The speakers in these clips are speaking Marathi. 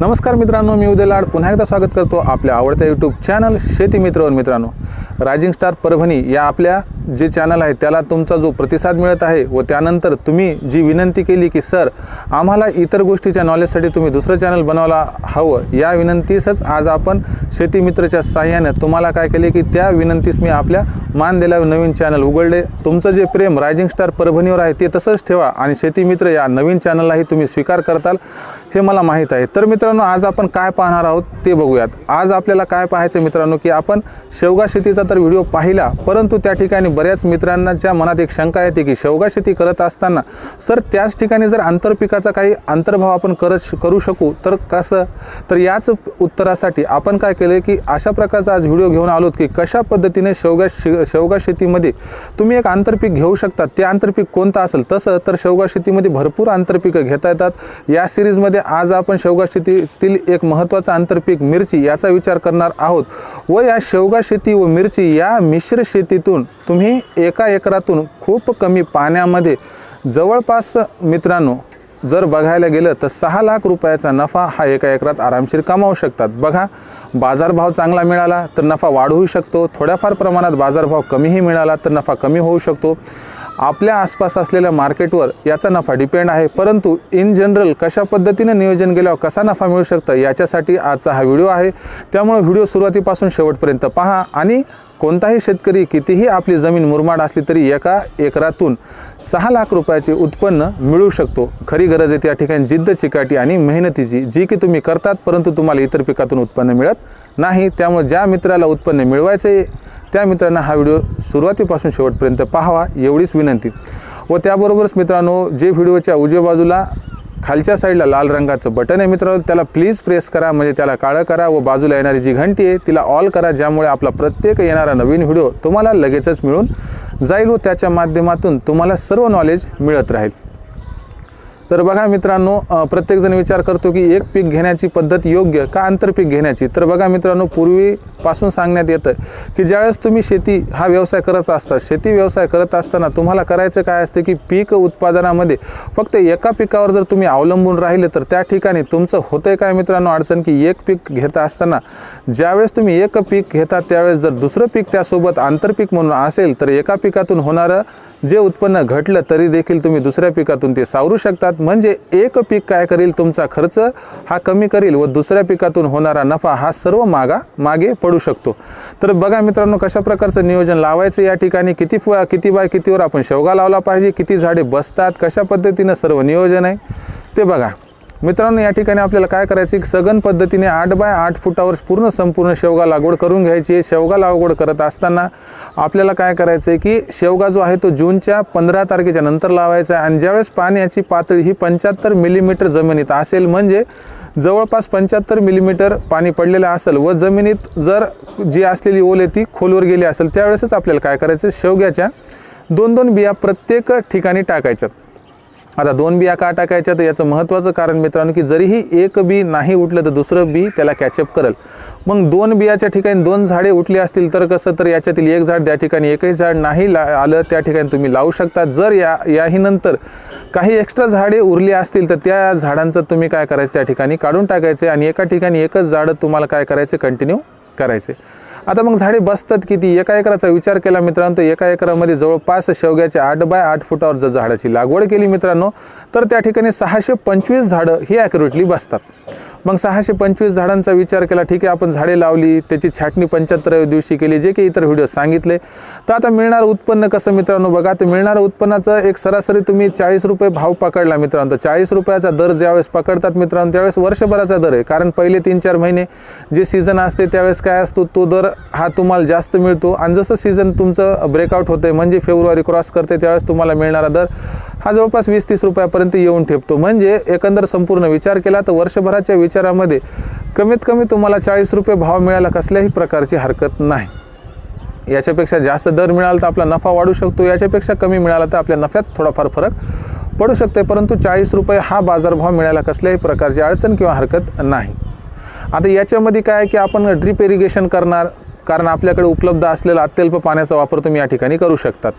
नमस्कार मित्रांनो मी उदय लाड. पुन्हा एकदा स्वागत करतो आपल्या आवडत्या यूट्यूब चॅनल शेती मित्रवर मित्रांनो. रायझिंग स्टार परभणी या आपल्या जे चॅनल आहे त्याला तुमचा जो प्रतिसाद मिळत आहे व त्यानंतर तुम्ही जी विनंती केली की सर आम्हाला इतर गोष्टीच्या नॉलेजसाठी तुम्ही दुसरं चॅनल बनवायला हवं. या विनंतीसच आज आपण शेती मित्रच्या साह्यानं तुम्हाला काय केले की त्या विनंतीस मी आपल्या मान दिला नवीन चॅनल उघडले. तुमचं जे प्रेम रायझिंग स्टार परभणीवर आहे ते तसंच ठेवा आणि शेती मित्र या नवीन चॅनललाही तुम्ही स्वीकार करताल. हे मला माहीत आहे. तर मित्रांनो आज आपण काय पाहणार आहोत ते बघूयात. आज आपल्याला काय पाहायचं मित्रांनो की आपण शेवगा शेतीचा तर व्हिडिओ पाहिला परंतु त्या ठिकाणी बऱ्याच मित्रांच्या मनात एक शंका येते की शेवगा शेती करत असताना सर त्याच ठिकाणी जर आंतरपिकाचा काही अंतर्भाव आपण करत करू शकू तर कसं? तर याच उत्तरासाठी आपण काय केलं की अशा प्रकारचा आज व्हिडिओ घेऊन आलोत की कशा पद्धतीने शेवगा शे शेवगा शेतीमध्ये तुम्ही एक आंतरपीक घेऊ शकता. ते आंतरपीक कोणतं असेल? तसं तर शेवगा शेतीमध्ये भरपूर आंतरपिकं घेता येतात. या सिरीजमध्ये आज आपण शेवगा शेतीतील एक महत्त्वाचं आंतरपीक मिरची याचा विचार करणार आहोत व या शेवगा शेती व मिरची या मिश्र शेतीतून तुम्ही एका एकरातून खूप कमी पाण्यामध्ये जवळपास मित्रांनो जर बघायला गेलं तर सहा लाख रुपयाचा नफा हा एका एकरात आरामशीर कमावू शकतात. बघा बाजारभाव चांगला मिळाला तर नफा वाढवू शकतो. थोड्याफार प्रमाणात बाजारभाव कमीही मिळाला तर नफा कमी होऊ शकतो. आपल्या आसपास असलेल्या मार्केटवर याचा नफा डिपेंड आहे. परंतु इन जनरल कशा पद्धतीने नियोजन केल्यावर कसा नफा मिळू शकतं याच्यासाठी आजचा हा व्हिडिओ आहे. त्यामुळे व्हिडिओ सुरुवातीपासून शेवटपर्यंत पहा आणि कोणताही शेतकरी कितीही आपली जमीन मुरमाड असली तरी एका एकरातून सहा लाख रुपयाचे उत्पन्न मिळू शकतो. खरी गरज आहे त्या ठिकाणी जिद्द चिकाटी आणि मेहनतीची. जी की तुम्ही करतात परंतु तुम्हाला इतर पिकातून उत्पन्न मिळत नाही. त्यामुळे ज्या मित्राला उत्पन्न मिळवायचं आहे त्या मित्रांना हा व्हिडिओ सुरुवातीपासून शेवटपर्यंत पाहावा एवढीच विनंती. व त्याबरोबरच मित्रांनो जे व्हिडिओच्या उजव्या बाजूला खालच्या साईडला लाल रंगाचं बटन आहे मित्रांनो त्याला प्लीज प्रेस करा म्हणजे त्याला काळं करा व बाजूला येणारी जी घंटी आहे तिला ऑल करा ज्यामुळे आपला प्रत्येक येणारा नवीन व्हिडिओ तुम्हाला लगेचच मिळून जाईल व त्याच्या माध्यमातून तुम्हाला सर्व नॉलेज मिळत राहील. तर बघा मित्रांनो प्रत्येकजण विचार करतो की एक पीक घेण्याची पद्धत योग्य का आंतरपीक घेण्याची? तर बघा मित्रांनो पूर्वीपासून सांगण्यात येतं की ज्यावेळेस तुम्ही शेती हा व्यवसाय करत असता शेती व्यवसाय करत असताना तुम्हाला करायचं काय असते की पीक उत्पादनामध्ये फक्त एका पिकावर जर तुम्ही अवलंबून राहिले तर त्या ठिकाणी तुमचं होतंय काय मित्रांनो अडचण की एक पीक घेता असताना? ज्यावेळेस तुम्ही एक पीक घेता त्यावेळेस जर दुसरं पीक त्यासोबत आंतरपीक म्हणून असेल तर एका पिकातून होणारं जे उत्पन्न घटलं तरी देखील तुम्ही दुसऱ्या पिकातून ते सावरू शकतात. म्हणजे एक पीक काय करील तुमचा खर्च हा कमी करील व दुसऱ्या पिकातून होणारा नफा हा सर्व मागा मागे पडू शकतो. तर बघा मित्रांनो कशा प्रकारचं नियोजन लावायचं या ठिकाणी? किती किती बाय कितीवर आपण शेवगा लावला पाहिजे? किती झाडे बसतात? कशा पद्धतीनं सर्व नियोजन आहे? ते बघा. मित्रांनो या ठिकाणी आपल्याला काय करायचं? की सघन पद्धतीने आठ बाय आठ फुटावर पूर्ण संपूर्ण शेवगा लागवड करून घ्यायची आहे. शेवगा लागवड करत असताना आपल्याला काय करायचं आहे की शेवगा जो आहे तो जूनच्या पंधरा तारखेच्या नंतर लावायचा आहे आणि ज्यावेळेस पाण्याची पातळी ही पंच्याहत्तर मिलीमीटर जमिनीत असेल म्हणजे जवळपास पंच्याहत्तर मिलीमीटर पाणी पडलेलं असेल व जमिनीत जर जी असलेली ओल आहे ती खोलवर गेली असेल त्यावेळेसच आपल्याला काय करायचं शेवग्याच्या दोन दोन बिया प्रत्येक ठिकाणी टाकायच्यात. आता दोन बिया का टाकायच्या तर याचं महत्त्वाचं कारण मित्रांनो की जरीही एक बी नाही उठलं तर दुसरं बी त्याला कॅचअप करेल. मग दोन बियाच्या ठिकाणी दोन झाडे उठली असतील तर कसं? तर याच्यातील एक झाड त्या ठिकाणी एकही झाड नाही ला आलं त्या ठिकाणी तुम्ही लावू शकता. जर या याही नंतर काही एक्स्ट्रा झाडे उरली असतील तर त्या झाडांचं तुम्ही काय करायचं? त्या ठिकाणी काढून टाकायचे आणि एका ठिकाणी एकच झाडं तुम्हाला काय करायचं? कंटिन्यू करायचे. आता मग झाडे बसतात किती? एका एकराचा विचार केला मित्रांनो एका एकरामध्ये जवळपास शेवग्याच्या आठ बाय आठ फुटावर जर झाडाची लागवड केली मित्रांनो तर त्या ठिकाणी सहाशे पंचवीस झाडं ही ॲक्युरेटली बसतात. मग सहाशे पंचवीस झाडांचा विचार केला ठीक आहे आपण झाडे लावली त्याची छाटणी पंच्याहत्तराव्या दिवशी केली जे काही इतर व्हिडिओ सांगितले. तर आता मिळणारं उत्पन्न कसं मित्रांनो? बघा तर मिळणारं उत्पन्नाचं एक सरासरी तुम्ही चाळीस रुपये भाव पकडला मित्रांनो. तर चाळीस रुपयाचा दर ज्यावेळेस पकडतात मित्रांनो त्यावेळेस वर्षभराचा दर आहे. कारण पहिले तीन चार महिने जे सीझन असते त्यावेळेस काय असतो तो दर हा तुम्हाला जास्त मिळतो. आणि जसं सीझन तुमचं ब्रेकआउट होतं म्हणजे फेब्रुवारी क्रॉस करते त्यावेळेस तुम्हाला मिळणारा दर हा जवळपास वीस तीस रुपयापर्यंत येऊन ठेपतो. म्हणजे एकंदर संपूर्ण विचार केला तर वर्षभराच्या विचारामध्ये कमीत कमी तुम्हाला चाळीस रुपये भाव मिळाला कसल्याही प्रकारची हरकत नाही. याच्यापेक्षा जास्त दर मिळाला तर आपला नफा वाढू शकतो. याच्यापेक्षा कमी मिळाला तर आपल्या नफ्यात थोडाफार फरक पडू शकते परंतु चाळीस रुपये हा बाजारभाव मिळायला कसल्याही प्रकारची अडचण किंवा हरकत नाही. आता याच्यामध्ये काय आहे की आपण ड्रीप इरिगेशन करणार कारण आपल्याकडे उपलब्ध असलेला अत्यल्प पाण्याचा वापर तुम्ही या ठिकाणी करू शकतात.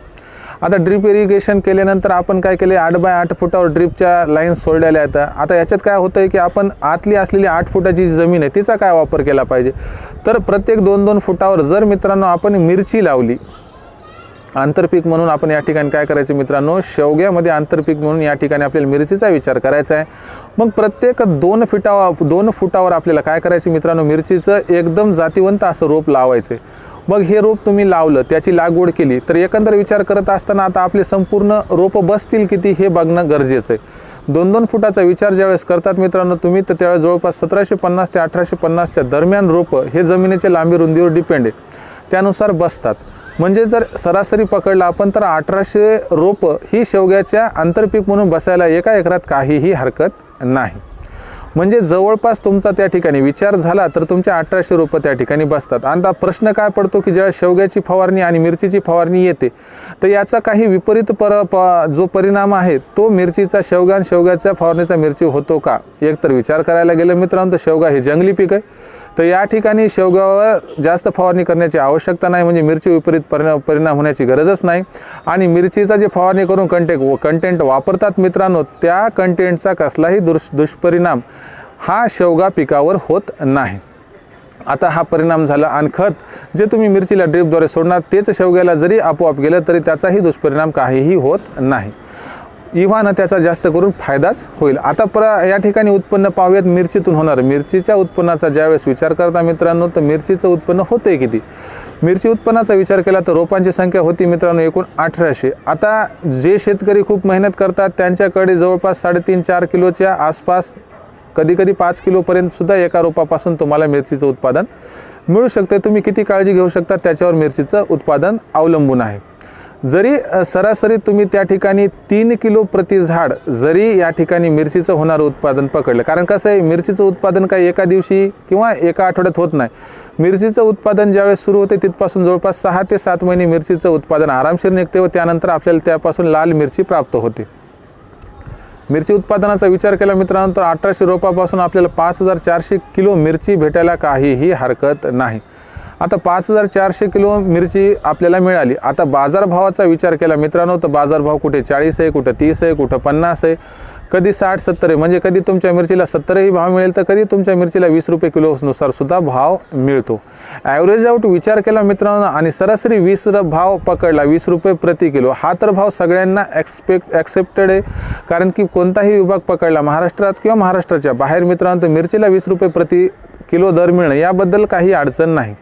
आता ड्रीप इरिगेशन केल्यानंतर आपण काय केले? आठ बाय आठ फुटावर ड्रीपच्या लाईन्स सोडलेल्या आहेत. आता याच्यात काय होतं आहे की आपण आतली असलेली आठ फुटाची जी जमीन आहे तिचा काय वापर केला पाहिजे? तर प्रत्येक दोन दोन फुटावर जर मित्रांनो आपण मिरची लावली आंतरपीक म्हणून आपण या ठिकाणी काय करायचं मित्रांनो? शेवग्यामध्ये आंतरपीक म्हणून या ठिकाणी आपल्याला मिरचीचा विचार करायचा आहे. मग प्रत्येक दोन फिटावा दोन फुटावर आपल्याला काय करायचं मित्रांनो? मिरचीचं एकदम जातीवंत असं रोप लावायचं आहे मग हे रोप तुम्ही लावलं त्याची लागवड केली तर एकंदर विचार करत असताना आता आपले संपूर्ण रोपं बसतील किती हे बघणं गरजेचं आहे. दोन दोन फुटाचा विचार ज्यावेळेस करतात मित्रांनो तुम्ही तर त्यावेळेस जवळपास सतराशे पन्नास ते अठराशे पन्नासच्या दरम्यान रोपं हे जमिनीच्या लांबी रुंदीवर डिपेंड आहे. त्यानुसार बसतात. म्हणजे जर सरासरी पकडलं आपण तर अठराशे रोपं ही शेवग्याच्या आंतरपीक म्हणून बसायला एका एकरात काहीही हरकत नाही. म्हणजे जवळपास तुमचा त्या ठिकाणी विचार झाला तर तुमच्या अठराशे रुपये त्या ठिकाणी बसतात. आता प्रश्न काय पडतो की जेव्हा शेवग्याची फवारणी आणि मिरचीची फवारणी येते तर याचा काही विपरीत पर प जो परिणाम आहे तो मिरचीचा शेवगा आणि शेवग्याच्या फवारणीचा मिरची होतो का? एकतर विचार करायला गेलं मित्रांनो तर शेवगा हे जंगली पीक आहे. तर या ठिकाणी शेवगावर जास्त फवारणी करण्याची आवश्यकता नाही म्हणजे मिरची विपरीत परिणाम परिणाम होण्याची गरजच नाही. आणि मिरचीचा जे फवारणी करून कंटेक कंटेंट वापरतात मित्रांनो त्या कंटेंटचा कसलाही दुष दुष्परिणाम हा शेवगा पिकावर होत नाही. आता हा परिणाम झाला आणि खत जे तुम्ही मिरचीला ड्रीपद्वारे सोडणार तेच शेवग्याला जरी आपोआप गेलं तरी त्याचाही दुष्परिणाम काहीही होत नाही. इव्हानं त्याचा जास्त करून फायदाच होईल. आता पर या ठिकाणी उत्पन्न पाहूयात मिरचीतून होणार. मिरचीच्या उत्पन्नाचा ज्यावेळेस विचार करता मित्रांनो तर मिरचीचं उत्पन्न होतंय किती? मिरची उत्पन्नाचा विचार केला तर रोपांची संख्या होती मित्रांनो एकूण अठराशे. आता जे शेतकरी खूप मेहनत करतात त्यांच्याकडे जवळपास साडेतीन चार किलोच्या आसपास कधी कधी पाच किलोपर्यंत सुद्धा एका रोपापासून तुम्हाला मिरचीचं उत्पादन मिळू शकते तुम्ही किती काळजी घेऊ शकता त्याच्यावर मिरचीचं उत्पादन अवलंबून आहे. जरी सरासरी तुम्ही त्या ठिकाणी तीन किलो प्रति झाड जरी या ठिकाणी मिरचीचं होणारं उत्पादन पकडलं. कारण कसं आहे मिरचीचं उत्पादन काही एका दिवशी किंवा एका आठवड्यात होत नाही. मिरचीचं उत्पादन ज्यावेळेस सुरू होते तिथपासून जवळपास सहा ते सात महिने मिरचीचं उत्पादन आरामशीर निघते व त्यानंतर आपल्याला त्यापासून लाल मिरची प्राप्त होते. मिरची उत्पादनाचा विचार केला मित्रांनो तर अठराशे रोपापासून आपल्याला पाच हजार चारशे किलो मिरची भेटायला काहीही हरकत नाही. आता पाच हजार चारशे किलो मिरची आपल्याला मिळाली. आता बाजारभावाचा विचार केला मित्रांनो तर बाजारभाव कुठे चाळीस आहे कुठं तीस आहे कुठं पन्नास आहे कधी साठ सत्तर आहे म्हणजे कधी तुमच्या मिरचीला सत्तरही भाव मिळेल तर कधी तुमच्या मिरचीला वीस रुपये किलोनुसार सुद्धा भाव मिळतो. ॲव्हरेज आउट विचार केला मित्रांनो आणि सरासरी वीस भाव पकडला वीस रुपये प्रति किलो. हा तर भाव सगळ्यांना एक्सपेक्ट ॲक्सेप्टेड आहे. कारण की कोणताही विभाग पकडला महाराष्ट्रात किंवा महाराष्ट्राच्या बाहेर मित्रांनो तर मिरचीला वीस रुपये प्रति किलो दर मिळणं याबद्दल काही अडचण नाही.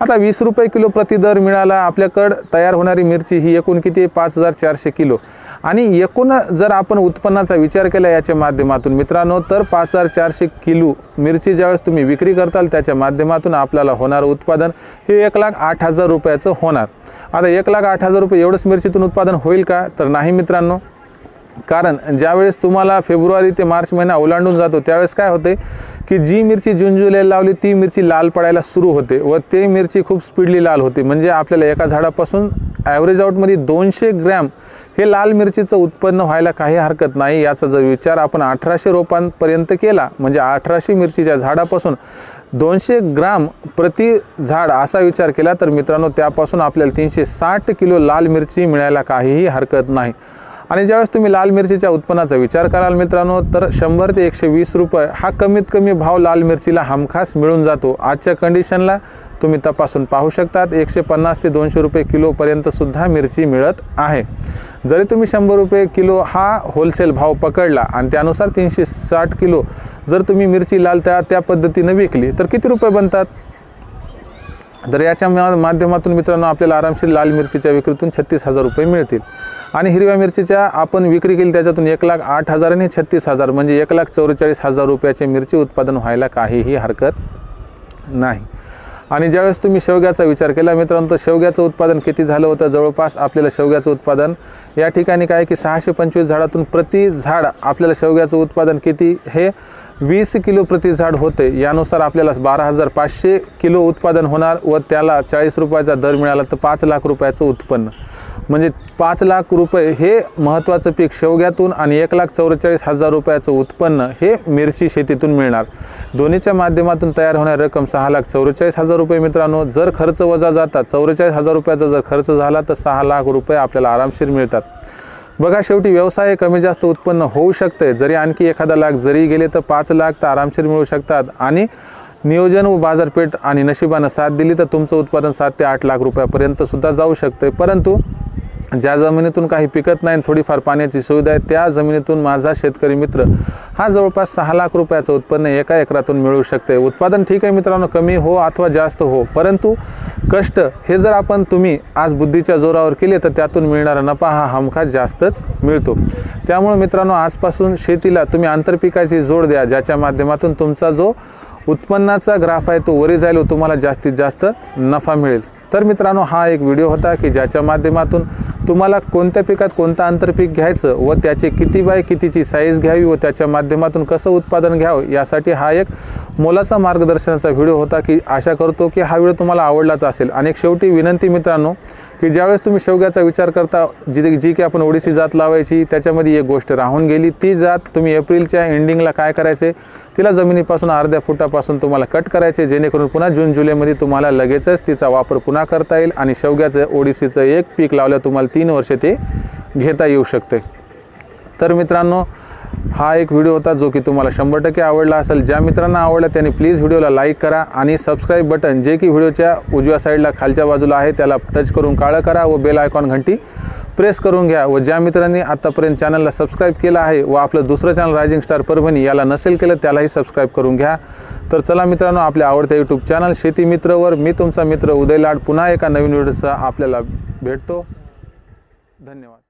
आता वीस रुपये किलो प्रति दर मिळाला आपल्याकडं तयार होणारी मिरची ही एकूण किती? पाच हजार चारशे किलो. आणि एकूण जर आपण उत्पन्नाचा विचार केला याच्या माध्यमातून मित्रांनो तर पाच हजार चारशे किलो मिरची ज्यावेळेस तुम्ही विक्री करताल त्याच्या माध्यमातून आपल्याला होणारं उत्पादन हे एक लाख आठ हजार रुपयाचं होणार. आता एक लाख आठ हजार रुपये एवढंच मिरचीतून उत्पादन होईल का? तर नाही मित्रांनो. कारण ज्यावेळेस तुम्हाला फेब्रुवारी ते मार्च महिना ओलांडून जातो त्यावेळेस काय होते की जी मिरची जून जुलैला लावली ती मिरची लाल पडायला सुरू होते व ते मिरची खूप स्पीडली लाल होते. म्हणजे आपल्याला एका झाडापासून ॲव्हरेज आउटमध्ये दोनशे ग्रॅम हे लाल मिरचीचं उत्पन्न व्हायला काही हरकत नाही. याचा जर विचार आपण अठराशे रोपांपर्यंत केला म्हणजे अठराशे मिरचीच्या झाडापासून दोनशे ग्राम प्रति झाड असा विचार केला तर मित्रांनो त्यापासून आपल्याला तीनशे साठ किलो लाल मिरची मिळायला काहीही हरकत नाही. आणि ज्यावेळेस तुम्ही लाल मिरचीच्या उत्पन्नाचा विचार कराल मित्रांनो तर शंभर ते एकशे वीस रुपये हा कमीत कमी भाव लाल मिरचीला हमखास मिळून जातो. आजच्या कंडिशनला तुम्ही तपासून पाहू शकतात एकशे पन्नास ते दोनशे रुपये किलोपर्यंत सुद्धा मिरची मिळत आहे. जरी तुम्ही शंभर रुपये किलो हा होलसेल भाव पकडला आणि त्यानुसार तीनशे साठ किलो जर तुम्ही मिरची लाल त्या त्या पद्धतीनं विकली तर किती रुपये बनतात? तर याच्या माध्यमातून मित्रांनो आपल्याला आरामशीर लाल मिरचीच्या विक्रीतून छत्तीस हजार रुपये मिळतील. आणि हिरव्या मिरचीच्या आपण विक्री केली त्याच्यातून एक लाख आठ हजार आणि छत्तीस हजार म्हणजे एक लाख चौवेचाळीस हजार रुपयाचे मिरची उत्पादन व्हायला काहीही हरकत नाही. आणि ज्यावेळेस तुम्ही शेवग्याचा विचार केला मित्रांनो तर शेवग्याचं उत्पादन किती झालं होतं? जवळपास आपल्याला शेवग्याचं उत्पादन या ठिकाणी काय की सहाशे पंचवीस झाडातून प्रति झाड आपल्याला शेवग्याचं उत्पादन किती हे वीस किलो प्रति झाड होते. यानुसार आपल्याला बारा हजार पाचशे किलो उत्पादन होणार व त्याला चाळीस रुपयाचा दर मिळाला तर पाच लाख रुपयाचं उत्पन्न. म्हणजे पाच लाख रुपये हे महत्त्वाचं पीक शेवग्यातून आणि एक लाख चौवेचाळीस हजार रुपयाचं उत्पन्न हे मिरची शेतीतून मिळणार. दोन्हीच्या माध्यमातून तयार होणारी रक्कम सहा लाख चौवेचाळीस हजार रुपये मित्रांनो. जर खर्च वजा जातात चौवेचाळीस हजार रुपयाचा जर खर्च झाला तर सहा लाख रुपये आपल्याला आरामशीर मिळतात. बघा शेवटी व्यवसाय कमी जास्त उत्पन्न होऊ शकते. जरी आणखी एखादा लाख जरी गेले तर पाच लाख तर आरामशीर मिळू शकतात. आणि नियोजन व बाजारपेठ आणि नशिबानं साथ दिली तर तुमचं उत्पादन सात ते आठ लाख रुपयापर्यंत सुद्धा जाऊ शकते. परंतु ज्या जमिनीतून काही पिकत नाही थोडीफार पाण्याची सुविधा आहे त्या जमिनीतून माझा शेतकरी मित्र हा जवळपास सहा लाख रुपयाचं उत्पन्न एका एकरातून मिळू शकते. उत्पादन ठीक आहे मित्रांनो कमी हो अथवा जास्त हो परंतु कष्ट हे जर आपण तुम्ही आज बुद्धीच्या जोरावर केले तर त्यातून मिळणारा नफा हा हमखास जास्तच मिळतो. त्यामुळे मित्रांनो आजपासून शेतीला तुम्ही आंतरपिकाची जोड द्या ज्याच्या माध्यमातून तुमचा जो उत्पन्नाचा ग्राफ आहे तो वरी जाईल तुम्हाला जास्तीत जास्त नफा मिळेल. तर मित्रांनो हा एक व्हिडिओ होता की ज्याच्या माध्यमातून तुम्हाला कोणत्या पिकात कोणतं आंतरपीक घ्यायचं व त्याचे किती बाय कितीची साईज घ्यावी व त्याच्या माध्यमातून कसं उत्पादन घ्यावं यासाठी हा एक मोलाचा मार्गदर्शनाचा व्हिडिओ होता की आशा करतो की हा व्हिडिओ तुम्हाला आवडलाच असेल. आणि शेवटी विनंती मित्रांनो की ज्यावेळेस तुम्ही शेवग्याचा विचार करता जी जी की आपण ओडिसी जात लावायची त्याच्यामध्ये एक गोष्ट राहून गेली. ती जात तुम्ही एप्रिलच्या एंडिंगला काय करायचे? तिला जमिनीपासून अर्ध्या फुटापासून तुम्हाला कट करायचे जेणेकरून पुन्हा जून जुलैमध्ये तुम्हाला लगेचच तिचा वापर पुन्हा करता येईल आणि शेवग्याचं ओडिसीचं एक पीक लावलं तुम्हाला तीन वर्ष ते घेता येऊ शकते. तर मित्रांनो हा एक व्हिडिओ होता जो की तुम्हाला शंभर टक्के आवडला असेल. ज्या मित्रांना आवडला त्यांनी प्लीज व्हिडिओला लाईक करा आणि सबस्क्राईब बटन जे की व्हिडिओच्या उजव्या साईडला खालच्या बाजूला आहे त्याला टच करून काळं करा व बेल आयकॉन घंटी प्रेस करून घ्या. व ज्या मित्रांनी आत्तापर्यंत चॅनलला सबस्क्राईब केलं आहे व आपलं दुसरं चॅनल रायझिंग स्टार परभणी याला नसेल केलं त्यालाही सबस्क्राईब करून घ्या. तर चला मित्रांनो आपल्या आवडत्या यूट्यूब चॅनल शेती मित्रवर मी तुमचा मित्र उदय लाड पुन्हा एका नवीन व्हिडिओसह आपल्याला भेटतो. धन्यवाद.